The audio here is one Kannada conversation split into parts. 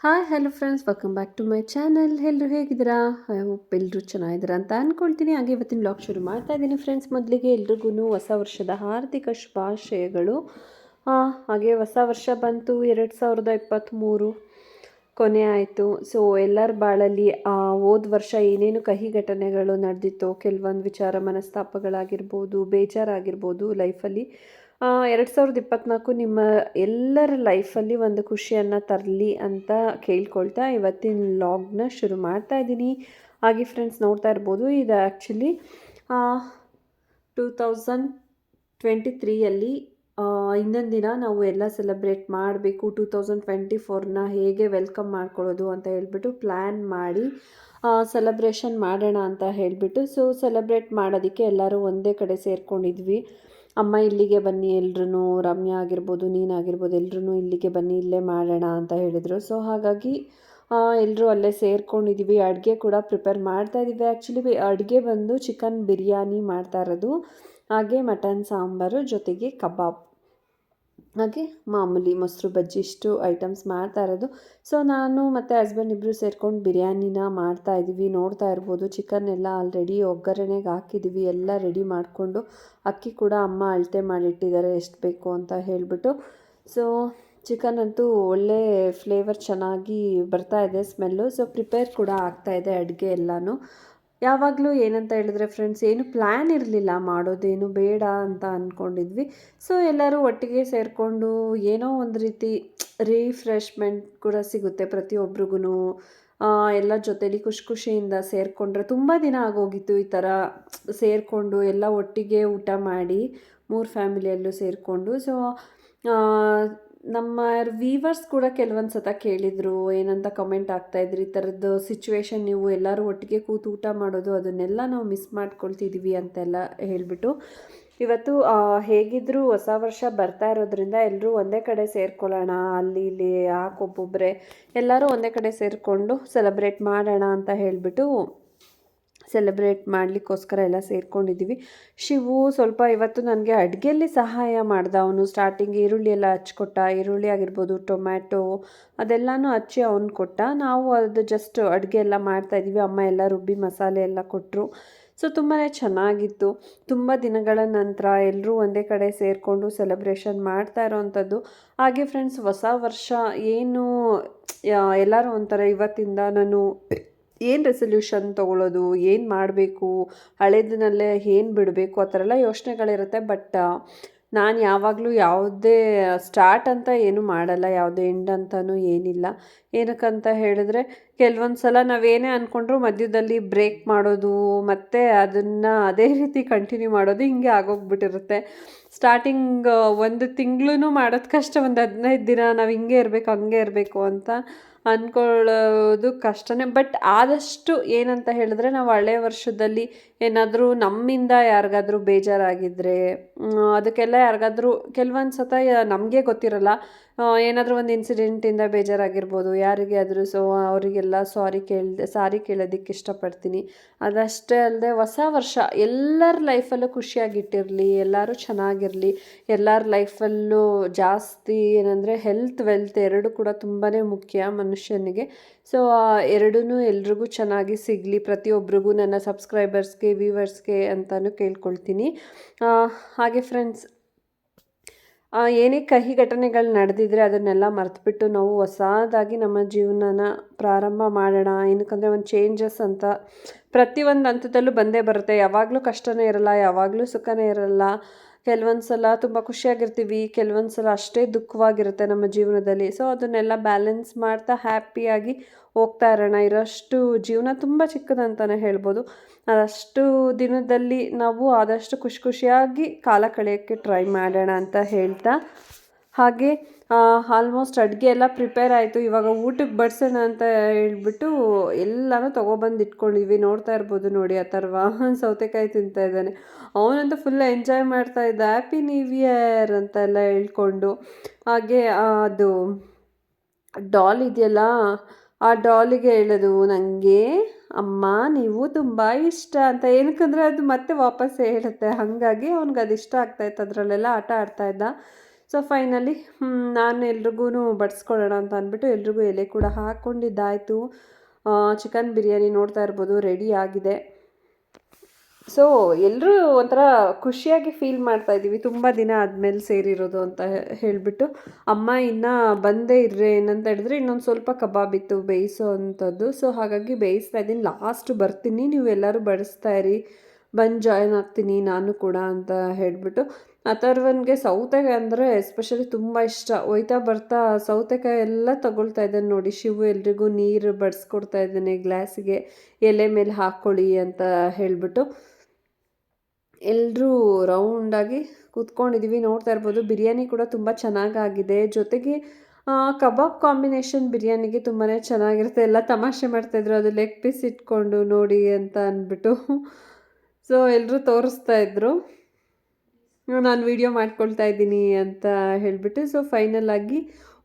Hi hello friends welcome back to my channel ಎಲ್ಲರೂ ಹೇಗಿದ್ದೀರಾ? ಹೋಪ್ ಎಲ್ಲರೂ ಚೆನ್ನಾಗಿದ್ದೀರಾ ಅಂತ ಅಂದ್ಕೊಳ್ತೀನಿ ಹಾಗೆ ಇವತ್ತಿನ ಬ್ಲಾಗ್ ಶುರು ಮಾಡ್ತಾ ಇದ್ದೀನಿ ಫ್ರೆಂಡ್ಸ್ ಮೊದಲಿಗೆ ಎಲ್ರಿಗೂ ಹೊಸ ವರ್ಷದ ಹಾರ್ದಿಕ ಶುಭಾಶಯಗಳು. ಹಾಗೆ ಹೊಸ ವರ್ಷ ಬಂತು. ಎರಡು ಸಾವಿರದ ಇಪ್ಪತ್ತ್ಮೂರು ಕೊನೆ ಆಯಿತು. ಸೊ ಎಲ್ಲರ ಬಾಳಲ್ಲಿ, ಆ, ಹೋದ ವರ್ಷ ಏನೇನು ಕಹಿ ಘಟನೆಗಳು ನಡೆದಿತ್ತೋ, ಕೆಲವೊಂದು ವಿಚಾರ ಮನಸ್ತಾಪಗಳಾಗಿರ್ಬೋದು, ಬೇಜಾರಾಗಿರ್ಬೋದು ಲೈಫಲ್ಲಿ ಎರಡು ಸಾವಿರದ ಇಪ್ಪತ್ತ್ನಾಲ್ಕು ನಿಮ್ಮ ಎಲ್ಲರ ಲೈಫಲ್ಲಿ ಒಂದು ಖುಷಿಯನ್ನು ತರಲಿ ಅಂತ ಕೇಳ್ಕೊಳ್ತಾ ಇವತ್ತಿನ ಲಾಗ್ನ ಶುರು ಮಾಡ್ತಾ ಇದ್ದೀನಿ. ಹಾಗೆ ಫ್ರೆಂಡ್ಸ್ ನೋಡ್ತಾ ಇರ್ಬೋದು, ಇದು ಆ್ಯಕ್ಚುಲಿ ಟೂ ತೌಸಂಡ್ ಟ್ವೆಂಟಿ ತ್ರೀಯಲ್ಲಿ ಇನ್ನೊಂದು ದಿನ ನಾವು ಎಲ್ಲ ಸೆಲೆಬ್ರೇಟ್ ಮಾಡಬೇಕು. ಟೂ ತೌಸಂಡ್ ಟ್ವೆಂಟಿ ಫೋರ್ನ ಹೇಗೆ ವೆಲ್ಕಮ್ ಮಾಡ್ಕೊಳ್ಳೋದು ಅಂತ ಹೇಳಿಬಿಟ್ಟು ಪ್ಲ್ಯಾನ್ ಮಾಡಿ ಸೆಲೆಬ್ರೇಷನ್ ಮಾಡೋಣ ಅಂತ ಹೇಳಿಬಿಟ್ಟು ಸೊ ಸೆಲೆಬ್ರೇಟ್ ಮಾಡೋದಕ್ಕೆ ಎಲ್ಲರೂ ಒಂದೇ ಕಡೆ ಸೇರ್ಕೊಂಡಿದ್ವಿ. ಅಮ್ಮ ಇಲ್ಲಿಗೆ ಬನ್ನಿ ಎಲ್ರೂ ರಮ್ಯಾ ಆಗಿರ್ಬೋದು ನೀನಾಗಿರ್ಬೋದು ಎಲ್ರೂ ಇಲ್ಲಿಗೆ ಬನ್ನಿ, ಇಲ್ಲೇ ಮಾಡೋಣ ಅಂತ ಹೇಳಿದರು. ಸೊ ಹಾಗಾಗಿ ಎಲ್ಲರೂ ಅಲ್ಲೇ ಸೇರ್ಕೊಂಡಿದ್ದೀವಿ ಅಡುಗೆ ಕೂಡ ಪ್ರಿಪೇರ್ ಮಾಡ್ತಾ ಇದ್ದೀವಿ ಆ್ಯಕ್ಚುಲಿ ಅಡುಗೆ ಬಂದು ಚಿಕನ್ ಬಿರಿಯಾನಿ ಮಾಡ್ತಾ ಇರೋದು. ಹಾಗೆ ಮಟನ್ ಸಾಂಬಾರು ಜೊತೆಗೆ ಕಬಾಬ್. ಹಾಗೆ ಮಾಮೂಲಿ ಮೊಸರು ಬಜ್ಜಿ ಇಷ್ಟು ಐಟಮ್ಸ್ ಮಾಡ್ತಾ ಇರೋದು. ಸೊ ನಾನು ಮತ್ತು ಹಸ್ಬೆಂಡ್ ಇಬ್ಬರು ಸೇರ್ಕೊಂಡು ಬಿರಿಯಾನಿನ ಮಾಡ್ತಾ ಇದ್ದೀವಿ. ನೋಡ್ತಾ ಇರ್ಬೋದು ಚಿಕನ್ ಎಲ್ಲ ಆಲ್ರೆಡಿ ಒಗ್ಗರಣೆಗೆ ಹಾಕಿದ್ದೀವಿ. ಎಲ್ಲ ರೆಡಿ ಮಾಡಿಕೊಂಡು ಅಕ್ಕಿ ಕೂಡ ಅಮ್ಮ ಅಳತೆ ಮಾಡಿಟ್ಟಿದ್ದಾರೆ, ಎಷ್ಟು ಬೇಕು ಅಂತ ಹೇಳಿಬಿಟ್ಟು. ಸೊ ಚಿಕನ್ ಅಂತೂ ಒಳ್ಳೆ ಫ್ಲೇವರ್ ಚೆನ್ನಾಗಿ ಬರ್ತಾ ಇದೆ ಸ್ಮೆಲ್ಲು ಸೊ ಪ್ರಿಪೇರ್ ಕೂಡ ಆಗ್ತಾ ಇದೆ ಅಡುಗೆ ಎಲ್ಲನೂ. ಯಾವಾಗಲೂ ಏನಂತ ಹೇಳಿದ್ರೆ ಫ್ರೆಂಡ್ಸ್ ಏನು ಪ್ಲ್ಯಾನ್ ಇರಲಿಲ್ಲ, ಮಾಡೋದೇನು ಬೇಡ ಅಂತ ಅಂದ್ಕೊಂಡಿದ್ವಿ ಸೊ ಎಲ್ಲರೂ ಒಟ್ಟಿಗೆ ಸೇರಿಕೊಂಡು ಏನೋ ಒಂದು ರೀತಿ ರಿಫ್ರೆಶ್ಮೆಂಟ್ ಕೂಡ ಸಿಗುತ್ತೆ ಪ್ರತಿಯೊಬ್ರಿಗೂ ಎಲ್ಲ ಜೊತೇಲಿ ಖುಷಿ ಖುಷಿಯಿಂದ ಸೇರಿಕೊಂಡ್ರೆ ತುಂಬ ದಿನ ಆಗೋಗಿತ್ತು ಈ ಥರ ಸೇರಿಕೊಂಡು ಎಲ್ಲ ಒಟ್ಟಿಗೆ ಊಟ ಮಾಡಿ ಮೂರು ಫ್ಯಾಮಿಲಿಯಲ್ಲೂ ಸೇರಿಕೊಂಡು. ಸೊ ನಮ್ಮ ವೀವರ್ಸ್ ಕೂಡ ಕೆಲವೊಂದು ಸತ ಕೇಳಿದರು, ಏನಂತ ಕಮೆಂಟ್ ಆಗ್ತಾಯಿದ್ರು ಈ ಥರದ್ದು ಸಿಚುವೇಶನ್ ನೀವು ಎಲ್ಲರೂ ಒಟ್ಟಿಗೆ ಕೂತು ಊಟ ಮಾಡೋದು, ಅದನ್ನೆಲ್ಲ ನಾವು ಮಿಸ್ ಮಾಡ್ಕೊಳ್ತಿದ್ದೀವಿ ಅಂತೆಲ್ಲ ಹೇಳಿಬಿಟ್ಟು, ಇವತ್ತು ಹೇಗಿದ್ದರೂ ಹೊಸ ವರ್ಷ ಬರ್ತಾ ಇರೋದ್ರಿಂದ ಎಲ್ಲರೂ ಒಂದೇ ಕಡೆ ಸೇರ್ಕೊಳ್ಳೋಣ, ಅಲ್ಲಿ ಇಲ್ಲಿ ಯಾಕೊಬ್ಬೊಬ್ಬರೇ ಎಲ್ಲರೂ ಒಂದೇ ಕಡೆ ಸೇರಿಕೊಂಡು ಸೆಲೆಬ್ರೇಟ್ ಮಾಡೋಣ ಅಂತ ಹೇಳಿಬಿಟ್ಟು ಸೆಲೆಬ್ರೇಟ್ ಮಾಡಲಿಕ್ಕೋಸ್ಕರ ಎಲ್ಲ ಸೇರ್ಕೊಂಡಿದ್ದೀವಿ. ಶಿವು ಸ್ವಲ್ಪ ಇವತ್ತು ನನಗೆ ಅಡುಗೆಯಲ್ಲಿ ಸಹಾಯ ಮಾಡ್ದ. ಅವನು ಸ್ಟಾರ್ಟಿಂಗ್ ಈರುಳ್ಳಿ ಎಲ್ಲ ಹಚ್ಕೊಟ್ಟ. ಈರುಳ್ಳಿ ಆಗಿರ್ಬೋದು, ಟೊಮ್ಯಾಟೊ ಅದೆಲ್ಲನೂ ಹಚ್ಚಿ ಅವನು ಕೊಟ್ಟ. ನಾವು ಅದು ಜಸ್ಟ್ ಅಡುಗೆ ಎಲ್ಲ ಮಾಡ್ತಾಯಿದ್ದೀವಿ ಅಮ್ಮ ಎಲ್ಲ ರುಬ್ಬಿ ಮಸಾಲೆ ಎಲ್ಲ ಕೊಟ್ಟರು ಸೊ ತುಂಬಾ ಚೆನ್ನಾಗಿತ್ತು. ತುಂಬ ದಿನಗಳ ನಂತರ ಎಲ್ಲರೂ ಒಂದೇ ಕಡೆ ಸೇರಿಕೊಂಡು ಸೆಲೆಬ್ರೇಷನ್ ಮಾಡ್ತಾ ಇರೋವಂಥದ್ದು ಹಾಗೆ ಫ್ರೆಂಡ್ಸ್ ಹೊಸ ವರ್ಷ ಏನು ಎಲ್ಲರೂ ಒಂಥರ ಇವತ್ತಿಂದ ನಾನು ಏನು ರೆಸೊಲ್ಯೂಷನ್ ತೊಗೊಳ್ಳೋದು ಏನು ಮಾಡಬೇಕು, ಹಳೇದಿನಲ್ಲೇ ಏನು ಬಿಡಬೇಕು, ಆ ಥರ ಎಲ್ಲ ಯೋಚನೆಗಳಿರುತ್ತೆ. ಬಟ್ ನಾನು ಯಾವಾಗಲೂ ಯಾವುದೇ ಸ್ಟಾರ್ಟ್ ಅಂತ ಏನೂ ಮಾಡಲ್ಲ, ಯಾವುದೇ ಎಂಡ್ ಅಂತಲೂ ಏನಿಲ್ಲ. ಏನಕ್ಕಂತ ಹೇಳಿದ್ರೆ ಕೆಲವೊಂದು ಸಲ ನಾವೇನೇ ಅಂದ್ಕೊಂಡ್ರು ಮಧ್ಯದಲ್ಲಿ ಬ್ರೇಕ್ ಮಾಡೋದು, ಮತ್ತು ಅದನ್ನು ಅದೇ ರೀತಿ ಕಂಟಿನ್ಯೂ ಮಾಡೋದು ಹಿಂಗೆ ಆಗೋಗ್ಬಿಟ್ಟಿರುತ್ತೆ. ಸ್ಟಾರ್ಟಿಂಗ್ ಒಂದು ತಿಂಗಳೂ ಮಾಡೋದು ಕಷ್ಟ, ಒಂದು ಹದಿನೈದು ದಿನ ನಾವು ಹಿಂಗೆ ಇರಬೇಕು, ಹಂಗೆ ಇರಬೇಕು ಅಂತ ಅಂದ್ಕೊಳ್ಳೋದು ಕಷ್ಟನೇ. ಬಟ್ ಆದಷ್ಟು ಏನಂತ ಹೇಳಿದ್ರೆ ನಾವು ಹಳೆ ವರ್ಷದಲ್ಲಿ ಏನಾದರೂ ನಮ್ಮಿಂದ ಯಾರಿಗಾದ್ರೂ ಬೇಜಾರಾಗಿದ್ದರೆ ಅದಕ್ಕೆಲ್ಲ ಯಾರಿಗಾದ್ರೂ ಕೆಲವೊಂದು ಸತ ನಮಗೆ ಗೊತ್ತಿರಲ್ಲ. ಏನಾದರೂ ಒಂದು ಇನ್ಸಿಡೆಂಟಿಂದ ಬೇಜಾರಾಗಿರ್ಬೋದು, ಯಾರಿಗೆ ಆದರೂ ಸೊ ಅವರಿಗೆಲ್ಲ ಸಾರಿ ಕೇಳ್ದೆ, ಸಾರಿ ಕೇಳೋದಕ್ಕೆ ಇಷ್ಟಪಡ್ತೀನಿ. ಅದಷ್ಟೇ ಅಲ್ಲದೆ ಹೊಸ ವರ್ಷ, ಎಲ್ಲರ ಲೈಫಲ್ಲೂ ಖುಷಿಯಾಗಿಟ್ಟಿರಲಿ, ಎಲ್ಲರೂ ಚೆನ್ನಾಗಿರಲಿ, ಎಲ್ಲರ ಲೈಫಲ್ಲೂ ಜಾಸ್ತಿ ಏನಂದರೆ ಹೆಲ್ತ್ ವೆಲ್ತ್ ಎರಡು ಕೂಡ ತುಂಬಾ ಮುಖ್ಯ ಮನುಷ್ಯನಿಗೆ. ಸೊ ಎರಡೂ ಎಲ್ರಿಗೂ ಚೆನ್ನಾಗಿ ಸಿಗಲಿ ಪ್ರತಿಯೊಬ್ಬರಿಗೂ ನನ್ನ ಸಬ್ಸ್ಕ್ರೈಬರ್ಸ್ಗೆ ವ್ಯೂವರ್ಸ್ಗೆ ಅಂತಲೂ ಕೇಳ್ಕೊಳ್ತೀನಿ. ಹಾಗೆ ಫ್ರೆಂಡ್ಸ್ ಏನೇ ಕಹಿ ಘಟನೆಗಳು ನಡೆದಿದ್ರೆ ಅದನ್ನೆಲ್ಲ ಮರೆತುಬಿಟ್ಟು ನಾವು ಹೊಸದಾಗಿ ನಮ್ಮ ಜೀವನನ ಪ್ರಾರಂಭ ಮಾಡೋಣ. ಏನಕ್ಕಂದರೆ ಒಂದು ಚೇಂಜಸ್ ಅಂತ ಪ್ರತಿಯೊಂದು ಹಂತದಲ್ಲೂ ಬಂದೇ ಬರುತ್ತೆ. ಯಾವಾಗಲೂ ಕಷ್ಟವೇ ಇರಲ್ಲ, ಯಾವಾಗಲೂ ಸುಖನೇ ಇರಲ್ಲ. ಕೆಲವೊಂದು ಸಲ ತುಂಬ ಖುಷಿಯಾಗಿರ್ತೀವಿ ಕೆಲವೊಂದು ಸಲ ಅಷ್ಟೇ ದುಃಖವಾಗಿರುತ್ತೆ ನಮ್ಮ ಜೀವನದಲ್ಲಿ. ಸೊ ಅದನ್ನೆಲ್ಲ ಬ್ಯಾಲೆನ್ಸ್ ಮಾಡ್ತಾ ಹ್ಯಾಪಿಯಾಗಿ ಹೋಗ್ತಾ ಇರೋಣ. ಇರೋಷ್ಟು ಜೀವನ ತುಂಬ ಚಿಕ್ಕದಂತಲೇ ಹೇಳ್ಬೋದು. ಅದಷ್ಟು ದಿನದಲ್ಲಿ ನಾವು ಆದಷ್ಟು ಖುಷಿ ಖುಷಿಯಾಗಿ ಕಾಲ ಕಳೆಯೋಕ್ಕೆ ಟ್ರೈ ಮಾಡೋಣ ಅಂತ ಹೇಳ್ತಾ ಹಾಗೆ ಆಲ್ಮೋಸ್ಟ್ ಅಡುಗೆ ಎಲ್ಲ ಪ್ರಿಪೇರ್ ಆಯಿತು. ಇವಾಗ ಊಟಕ್ಕೆ ಬಡಿಸೋಣ ಅಂತ ಹೇಳ್ಬಿಟ್ಟು ಎಲ್ಲನೂ ತೊಗೊಬಂದು ಇಟ್ಕೊಂಡಿದ್ವಿ. ನೋಡ್ತಾ ಇರ್ಬೋದು ನೋಡಿ ಆ ಥರವಾ ಸೌತೆಕಾಯಿ ತಿಂತಾ ಇದ್ದಾನೆ. ಅವನಂತೂ ಫುಲ್ ಎಂಜಾಯ್ ಮಾಡ್ತಾ ಇದ್ದ. ಹ್ಯಾಪಿ ನ್ಯೂ ಇಯರ್ ಅಂತೆಲ್ಲ ಹೇಳ್ಕೊಂಡು. ಹಾಗೆ ಅದು ಡಾಲ್ ಇದೆಯಲ್ಲ, ಆ ಡಾಲಿಗೆ ಹೇಳೋದು ನನಗೆ ಅಮ್ಮ, ನೀವು ತುಂಬ ಇಷ್ಟ ಅಂತ. ಏನಕ್ಕಂದರೆ ಅದು ಮತ್ತೆ ವಾಪಸ್ ಹೇಳುತ್ತೆ. ಹಾಗಾಗಿ ಅವ್ನಿಗೆ ಅದು ಇಷ್ಟ ಆಗ್ತಾಯಿತ್ತು ಅದರಲ್ಲೆಲ್ಲ ಆಟ ಆಡ್ತಾಯಿದ್ದ ಸೊ ಫೈನಲಿ ನಾನು ಎಲ್ರಿಗೂ ಬಡಿಸ್ಕೊಳ್ಳೋಣ ಅಂತ ಅಂದ್ಬಿಟ್ಟು ಎಲ್ರಿಗೂ ಎಲೆ ಕೂಡ ಹಾಕ್ಕೊಂಡಿದ್ದಾಯಿತು. ಚಿಕನ್ ಬಿರಿಯಾನಿ ನೋಡ್ತಾ ಇರ್ಬೋದು ರೆಡಿ ಆಗಿದೆ. ಸೊ ಎಲ್ಲರೂ ಒಂಥರ ಖುಷಿಯಾಗಿ ಫೀಲ್ ಮಾಡ್ತಾ ಇದ್ದೀವಿ ತುಂಬ ದಿನ ಆದಮೇಲೆ ಸೇರಿರೋದು ಅಂತ ಹೇಳಿಬಿಟ್ಟು. ಅಮ್ಮ ಇನ್ನೂ ಬಂದೇ ಇರ್ರೆ, ಏನಂತ ಹೇಳಿದ್ರೆ ಇನ್ನೊಂದು ಸ್ವಲ್ಪ ಕಬಾಬ್ ಇತ್ತು, ಬೇಯಿಸೋ ಅಂಥದ್ದು. ಸೊ ಹಾಗಾಗಿ ಬೇಯಿಸ್ತಾ ಇದ್ದೀನಿ ಲಾಸ್ಟ್ ಬರ್ತೀನಿ. ನೀವು ಎಲ್ಲರೂ ಬಡಿಸ್ತಾ ಇರಿ. ಬಂದು ಜಾಯ್ನ್ ಆಗ್ತೀನಿ ನಾನು ಕೂಡ ಅಂತ ಹೇಳಿಬಿಟ್ಟು. ಅಥರ್ವನ್ಗೆ ಸೌತೆಕಾಯಿ ಅಂದರೆ ಎಸ್ಪೆಷಲಿ ತುಂಬ ಇಷ್ಟ. ಒಯ್ತಾ ಬರ್ತಾ ಸೌತೆಕಾಯಿ ಎಲ್ಲ ತಗೊಳ್ತಾ ಇದ್ದಾನೆ ನೋಡಿ. ಶಿವು ಎಲ್ರಿಗೂ ನೀರು ಬಡಿಸ್ಕೊಡ್ತಾ ಇದ್ದಾನೆ ಗ್ಲಾಸಿಗೆ. ಎಲೆ ಮೇಲೆ ಹಾಕ್ಕೊಳ್ಳಿ ಅಂತ ಹೇಳಿಬಿಟ್ಟು ಎಲ್ಲರೂ ರೌಂಡಾಗಿ ಕೂತ್ಕೊಂಡಿದ್ದೀವಿ ನೋಡ್ತಾ ಇರ್ಬೋದು, ಬಿರಿಯಾನಿ ಕೂಡ ತುಂಬ ಚೆನ್ನಾಗಾಗಿದೆ. ಜೊತೆಗೆ ಕಬಾಬ್ ಕಾಂಬಿನೇಷನ್ ಬಿರಿಯಾನಿಗೆ ತುಂಬಾ ಚೆನ್ನಾಗಿರುತ್ತೆ. ಎಲ್ಲ ತಮಾಷೆ ಮಾಡ್ತಾಯಿದ್ರು ಅದು ಲೆಗ್ ಪೀಸ್ ಇಟ್ಕೊಂಡು ನೋಡಿ ಅಂತ ಅಂದ್ಬಿಟ್ಟು. ಸೊ ಎಲ್ಲರೂ ತೋರಿಸ್ತಾ ಇದ್ರು. ನಾನು ವೀಡಿಯೋ ಮಾಡ್ಕೊಳ್ತಾ ಇದ್ದೀನಿ ಅಂತ ಹೇಳಿಬಿಟ್ಟು ಸೊ ಫೈನಲ್ ಆಗಿ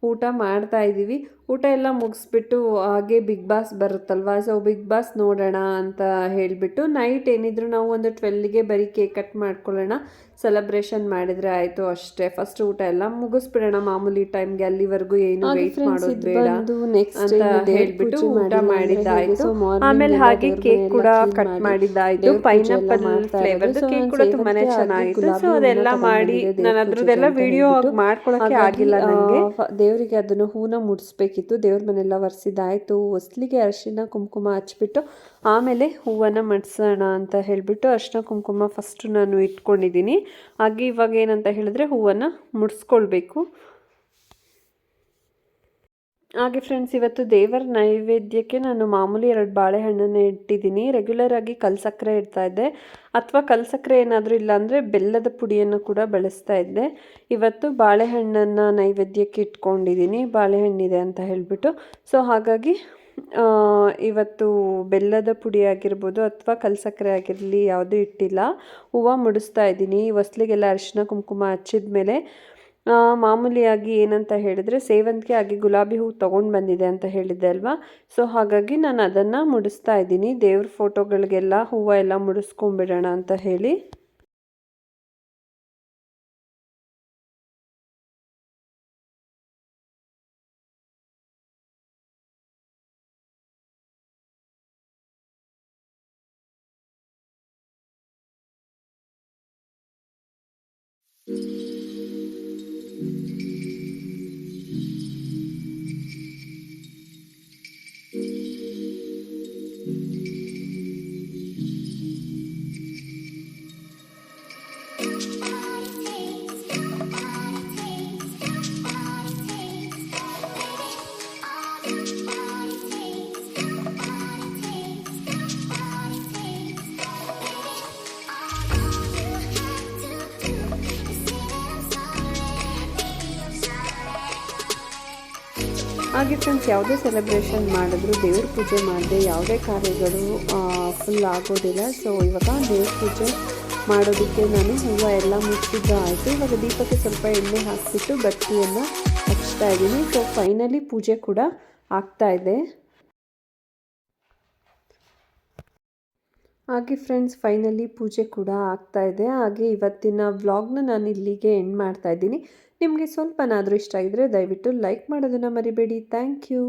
ಊಟ ಮಾಡ್ತಾ ಇದ್ದೀವಿ. ಊಟ ಎಲ್ಲ ಮುಗಿಸ್ಬಿಟ್ಟು ಹಾಗೆ ಬಿಗ್ ಬಾಸ್ ಬರುತ್ತಲ್ವ ಸೊ ಬಿಗ್ ಬಾಸ್ ನೋಡೋಣ ಅಂತ ಹೇಳಿಬಿಟ್ಟು ನೈಟ್ ಏನಿದ್ರು ನಾವು ಒಂದು ಟ್ವೆಲ್ಗೆ ಬರೀ ಕೇಕ್ ಕಟ್ ಮಾಡ್ಕೊಳ್ಳೋಣ. ಸೆಲೆಬ್ರೇಷನ್ ಮಾಡಿದ್ರೆ ಆಯ್ತು ಅಷ್ಟೇ. ಫಸ್ಟ್ ಊಟ ಎಲ್ಲ ಮುಗಿಸ್ಬಿಡೋಣ ಮಾಮೂಲಿ ಟೈಮ್ಗೆ ಅಲ್ಲಿವರೆಗೂ ಏನು ವೆಯ್ಟ್ ಮಾಡೋದು ಬೇಡ ಅಂತ ಹೇಳ್ಬಿಟ್ಟು ಊಟ ಮಾಡಿದ್ದಾಯಿತು. ಆಮೇಲೆ ಹಾಗೆ ಕೇಕ್ ಕೂಡ ಕಟ್ ಮಾಡಿದ್ದಾಯಿತು. ಪೈನಾಪಲ್ ಕೇಕ್ ಕೂಡ ತುಂಬಾನೇ ಚೆನ್ನಾಗಿತ್ತು. ಸೊ ಅದೆಲ್ಲ ಮಾಡಿ ನಾನು ಅದ್ರದ್ದೆಲ್ಲ ವಿಡಿಯೋ ಮಾಡ್ಕೊಳಕ್ಕೆ ಆಗಿಲ್ಲ ನನಗೆ ದೇವರಿಗೆ ಅದನ್ನು ಹೂನ ಮುಡಿಸ್ಬೇಕಿತ್ತು. ದೇವ್ರ ಮನೆಲ್ಲ ಒರೆಸಿದ್ದಾಯಿತು. ಹೊಸ್ಲಿಗೆ ಅರಿಶಿನ ಕುಂಕುಮ ಹಚ್ಬಿಟ್ಟು ಆಮೇಲೆ ಹೂವನ್ನ ಮಡ್ಸೋಣ ಅಂತ ಹೇಳ್ಬಿಟ್ಟು ಅರಿಶಿನ ಕುಂಕುಮ ಫಸ್ಟು ನಾನು ಇಟ್ಕೊಂಡಿದ್ದೀನಿ. ಹಾಗೆ ಇವಾಗ ಏನಂತ ಹೇಳಿದ್ರೆ ಹೂವನ್ನು ಮುಡಿಸ್ಕೊಳ್ಬೇಕು. ಹಾಗೆ ಫ್ರೆಂಡ್ಸ್ ಇವತ್ತು ದೇವರ ನೈವೇದ್ಯಕ್ಕೆ ನಾನು ಮಾಮೂಲಿ ಎರಡು ಬಾಳೆಹಣ್ಣನ್ನು ಇಟ್ಟಿದ್ದೀನಿ. ರೆಗ್ಯುಲರ್ ಆಗಿ ಕಲ್ಸಕ್ಕರೆ ಇಡ್ತಾ ಇದ್ದೆ. ಅಥವಾ ಕಲ್ಸಕ್ಕರೆ ಏನಾದರೂ ಇಲ್ಲ ಅಂದರೆ ಬೆಲ್ಲದ ಪುಡಿಯನ್ನು ಕೂಡ ಬಳಸ್ತಾ ಇದ್ದೆ. ಇವತ್ತು ಬಾಳೆಹಣ್ಣನ್ನು ನೈವೇದ್ಯಕ್ಕೆ ಇಟ್ಕೊಂಡಿದ್ದೀನಿ. ಬಾಳೆಹಣ್ಣಿದೆ ಅಂತ ಹೇಳಿಬಿಟ್ಟು. ಸೊ ಹಾಗಾಗಿ ಇವತ್ತು ಬೆಲ್ಲದ ಪುಡಿ ಆಗಿರ್ಬೋದು ಅಥವಾ ಕಲ್ಸಕ್ಕರೆ ಆಗಿರಲಿ ಯಾವುದೂ ಇಟ್ಟಿಲ್ಲ. ಹೂವು ಮುಡಿಸ್ತಾ ಇದ್ದೀನಿ. ಹೊಸ್ಲಿಗೆಲ್ಲ ಅರಿಶಿನ ಕುಂಕುಮ ಹಚ್ಚಿದ ಮೇಲೆ ಮಾಮೂಲಿಯಾಗಿ ಏನಂತ ಹೇಳಿದರೆ ಸೇವಂತಿಗೆ ಆಗಿ ಗುಲಾಬಿ ಹೂವು ತೊಗೊಂಡು ಬಂದಿದೆ ಅಂತ ಹೇಳಿದ್ದೆ ಅಲ್ವಾ? ಸೊ, ಹಾಗಾಗಿ ನಾನು ಅದನ್ನು ಮುಡಿಸ್ತಾ ಇದ್ದೀನಿ. ದೇವ್ರ ಫೋಟೋಗಳಿಗೆಲ್ಲ ಹೂವು ಎಲ್ಲ ಮುಡಿಸ್ಕೊಂಬಿಡೋಣ ಅಂತ ಹೇಳಿ. Música ಹಾಗೆ ಫ್ರೆಂಡ್ಸ್ ಯಾವುದೇ ಸೆಲೆಬ್ರೇಷನ್ ಮಾಡಿದ್ರು ದೇವ್ರ ಪೂಜೆ ಮಾಡಿದೆ ಯಾವುದೇ ಕಾರ್ಯಗಳು ಫುಲ್ ಆಗೋದಿಲ್ಲ. ಸೊ ಇವಾಗ ದೇವ್ರ ಪೂಜೆ ಮಾಡೋದಕ್ಕೆ ನಾನು ಹೂವು ಎಲ್ಲ ಮುಚ್ಚಿದ್ದು ಆಯಿತು. ಇವಾಗ ದೀಪಕ್ಕೆ ಸ್ವಲ್ಪ ಎಣ್ಣೆ ಹಾಕಿಬಿಟ್ಟು ಬತ್ತಿಯನ್ನು ಹಚ್ತಾ ಇದ್ದೀನಿ. ಸೊ ಫೈನಲಿ ಪೂಜೆ ಕೂಡ ಆಗ್ತಾ ಇದೆ. ಹಾಗೆ ಫ್ರೆಂಡ್ಸ್ ಫೈನಲಿ ಪೂಜೆ ಕೂಡ ಆಗ್ತಾ ಇದೆ. ಹಾಗೆ ಇವತ್ತಿನ ವ್ಲಾಗ್ನ ನಾನು ಇಲ್ಲಿಗೆ ಎಂಡ್ ಮಾಡ್ತಾ ಇದ್ದೀನಿ. ನಿಮಗೆ ಸ್ವಲ್ಪನಾದರೂ ಇಷ್ಟ ಆಗಿದ್ರೆ ದಯವಿಟ್ಟು ಲೈಕ್ ಮಾಡೋದನ್ನು ಮರಿಬೇಡಿ. Thank you